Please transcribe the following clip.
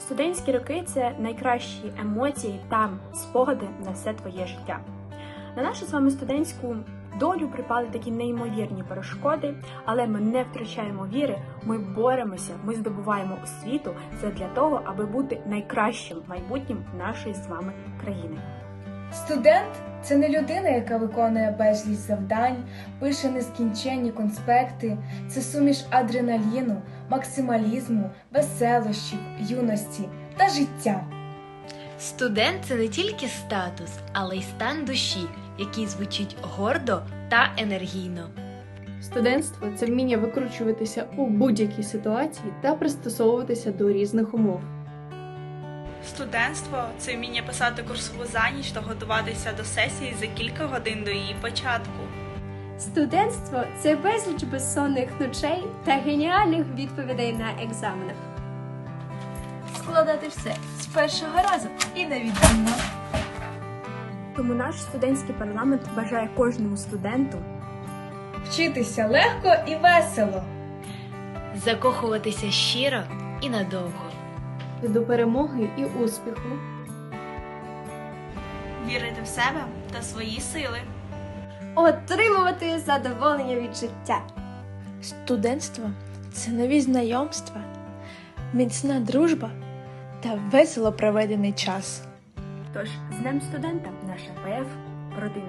Студентські роки це найкращі емоції та спогади на все твоє життя. На нашу з вами студентську долю припали такі неймовірні перешкоди, але ми не втрачаємо віри, ми боремося, ми здобуваємо освіту Це для того, аби бути найкращим майбутнім нашої з вами країни. Студент це не людина, яка виконує безліч завдань, пише нескінченні конспекти. Це суміш адреналіну, максималізму, веселощів, юності та життя. Студент це не тільки статус, але й стан душі, який звучить гордо та енергійно. Студентство це вміння викручуватися у будь-якій ситуації та пристосовуватися до різних умов. Студентство це вміння писати курсову за ніч та готуватися до сесії за кілька годин до її початку. Студентство це безліч безсонних ночей та геніальних відповідей на екзаменах. Складати все з першого разу і невідмінно. Тому наш студентський парламент бажає кожному студенту Вчитися легко і весело. Закохуватися щиро і надовго. До перемоги і успіху. Вірити в себе та свої сили. Отримувати задоволення від життя. Студентство це нові знайомства, міцна дружба та весело проведений час. Тож з Днем студента наша ПФ родина.